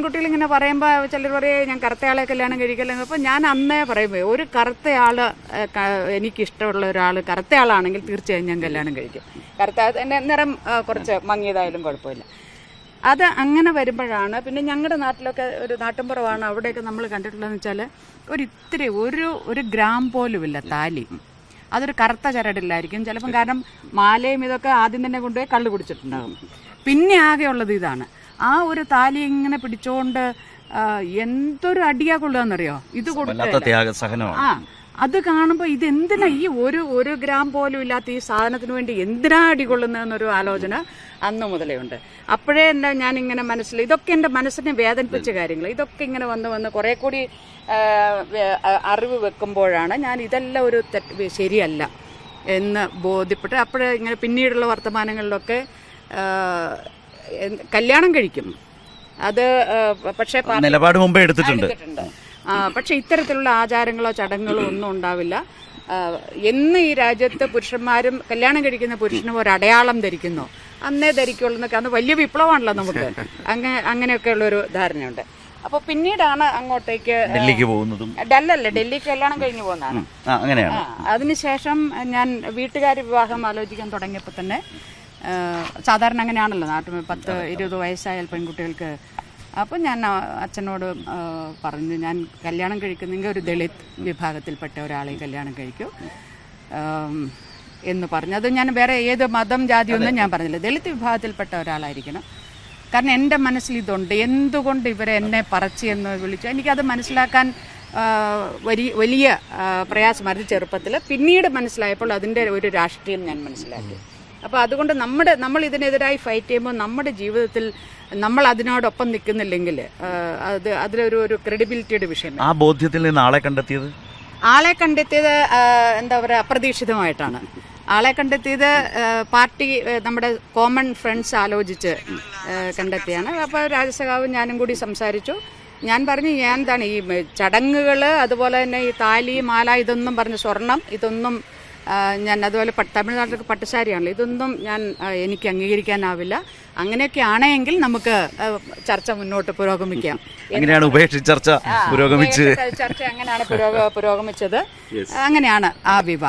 പെൺകുട്ടികൾ ഇങ്ങനെ പറയുമ്പോൾ ചിലർ പറയും ഞാൻ കറുത്തയാളെ കല്യാണം കഴിക്കല്ലേ? അപ്പോൾ ഞാൻ അന്നേ പറയുമ്പോൾ ഒരു കറുത്തയാൾ എനിക്കിഷ്ടമുള്ള ഒരാൾ കറുത്തയാളാണെങ്കിൽ തീർച്ചയായും ഞാൻ കല്യാണം കഴിക്കും. കറുത്ത എന്റെ നിറം കുറച്ച് മങ്ങിയതായാലും കുഴപ്പമില്ല. അത് അങ്ങനെ വരുമ്പോഴാണ് പിന്നെ ഞങ്ങളുടെ നാട്ടിലൊക്കെ ഒരു നാട്ടിൻപുറമാണ് അവിടെയൊക്കെ നമ്മൾ കണ്ടിട്ടുള്ളതെന്ന് വെച്ചാൽ ഒരു ഇത്തിരി ഒരു ഒരു ഗ്രാം പോലുമില്ല താലി. അതൊരു കറുത്ത ചരടില്ലായിരിക്കും ചിലപ്പം കാരണം മാലയും ഇതൊക്കെ ആദ്യം തന്നെ കൊണ്ടുപോയി കള്ളു കുടിച്ചിട്ടുണ്ടാകും. പിന്നെ ആകെയുള്ളത് ഇതാണ്. ആ ഒരു താലി ഇങ്ങനെ പിടിച്ചോണ്ട് എന്തൊരു അടിയാ കൊള്ളുകയെന്നറിയോ ഇത് ആ അത് കാണുമ്പോൾ ഇത് എന്തിനാ ഈ ഒരു ഒരു ഗ്രാം പോലും ഇല്ലാത്ത ഈ സാധനത്തിന് വേണ്ടി എന്തിനാ അടി അടികൊള്ളുന്നതെന്നൊരു ആലോചന അന്ന് മുതലേ ഉണ്ട്. അപ്പോഴേ ഞാൻ ഇങ്ങനെ മനസ്സിൽ ഇതൊക്കെ എന്റെ മനസ്സിനെ വേദനിപ്പിച്ച കാര്യങ്ങൾ. ഇതൊക്കെ ഇങ്ങനെ വന്ന് വന്ന് കുറെ കൂടി അറിവ് വെക്കുമ്പോഴാണ് ഞാൻ ഇതെല്ലാം ഒരു തെറ്റ് ശരിയല്ല എന്ന് ബോധ്യപ്പെട്ട് അപ്പോഴേ ഇങ്ങനെ പിന്നീടുള്ള വർത്തമാനങ്ങളിലൊക്കെ കല്യാണം കഴിക്കും. അത് പക്ഷേ നിലപാട് മുമ്പേ എടുത്തിട്ടുണ്ട്. പക്ഷെ ഇത്തരത്തിലുള്ള ആചാരങ്ങളോ ചടങ്ങുകളോ ഒന്നും ഉണ്ടാവില്ല. എന്ന് ഈ രാജ്യത്ത് പുരുഷന്മാരും കല്യാണം കഴിക്കുന്ന പുരുഷനും ഒരു അടയാളം ധരിക്കുന്നു. അന്നേ ധരിക്കുള്ളൂ എന്നൊക്കെ. അന്ന് വലിയ വിപ്ലവമാണല്ലോ നമുക്ക്. അങ്ങനെ അങ്ങനെയൊക്കെയുള്ള ഒരു ധാരണയുണ്ട്. അപ്പോൾ പിന്നീടാണ് അങ്ങോട്ടേക്ക് ഡൽഹിക്ക് പോകുന്നതും. ഡല്ലല്ല ഡൽഹിക്ക് കല്യാണം കഴിഞ്ഞു പോകുന്നതാണ്. അങ്ങനെയാണ്. അതിനുശേഷം ഞാൻ വീട്ടുകാർ വിവാഹം ആലോചിക്കാൻ തുടങ്ങിയപ്പോൾ തന്നെ സാധാരണ അങ്ങനെയാണല്ലോ. നാട്ടിൽ പത്ത് ഇരുപത് വയസ്സായാൽ പെൺകുട്ടികൾക്ക്. അപ്പോൾ ഞാൻ അച്ഛനോട് പറഞ്ഞു ഞാൻ കല്യാണം കഴിക്കുന്നെങ്കിൽ ഒരു ദളിത് വിഭാഗത്തിൽപ്പെട്ട ഒരാളെ കല്യാണം കഴിക്കൂ. എന്ന് പറഞ്ഞു. അത് ഞാൻ വേറെ ഏത് മതം ജാതി ഒന്നും ഞാൻ പറഞ്ഞില്ല. ദളിത് വിഭാഗത്തിൽപ്പെട്ട ഒരാളായിരിക്കണം. കാരണം എന്റെ മനസ്സിൽ ഇതുണ്ട്. എന്തുകൊണ്ട് ഇവരെ എന്നെ പറച്ചു എന്ന് വിളിച്ചു? എനിക്കത് മനസ്സിലാക്കാൻ വലിയ വലിയ പ്രയാസമായിരുന്നു ചെറുപ്പത്തിൽ പിന്നീട് മനസ്സിലായപ്പോൾ അതിന്റെ ഒരു രാഷ്ട്രീയം ഞാൻ മനസ്സിലാക്കി. അപ്പോൾ അതുകൊണ്ട് നമ്മുടെ നമ്മൾ ഇതിനെതിരായി ഫൈറ്റ് ചെയ്യുമ്പോൾ നമ്മുടെ ജീവിതത്തിൽ നമ്മൾ അതിനോടൊപ്പം നിൽക്കുന്നില്ലെങ്കിൽ അത് അതിലൊരു ഒരു ക്രെഡിബിലിറ്റിയുടെ വിഷയം. ആ ബോധ്യത്തിൽ നിന്ന് ആളെ കണ്ടെത്തിയത്? ആളെ കണ്ടെത്തിയത് എന്താ പറയുക അപ്രതീക്ഷിതമായിട്ടാണ്. ആളെ കണ്ടെത്തിയത് പാർട്ടി നമ്മുടെ കോമൺ ഫ്രണ്ട്സ് ആലോചിച്ച് കണ്ടെത്തിയാണ്. അപ്പോൾ രാജസഖാവും ഞാനും കൂടി സംസാരിച്ചു. ഞാൻ പറഞ്ഞു ഞാൻ എന്താണ് ഈ ചടങ്ങുകൾ അതുപോലെ തന്നെ ഈ താലി മാല ഇതൊന്നും പറഞ്ഞ് സ്വർണം ഇതൊന്നും ഞാൻ അതുപോലെ തമിഴ്നാട്ടിലൊക്കെ പട്ടുശാരിയാണല്ലോ. ഇതൊന്നും ഞാൻ എനിക്ക് അംഗീകരിക്കാനാവില്ല. അങ്ങനെയൊക്കെ ആണെങ്കിൽ നമുക്ക് ചർച്ച മുന്നോട്ട് പുരോഗമിക്കാം. എങ്ങനെയാണ് ഉപേക്ഷിച്ച് ചർച്ച പുരോഗമിച്ച്. ചർച്ച അങ്ങനെയാണ് പുരോഗ പുരോഗമിച്ചത്. അങ്ങനെയാണ് ആ വിവാഹം.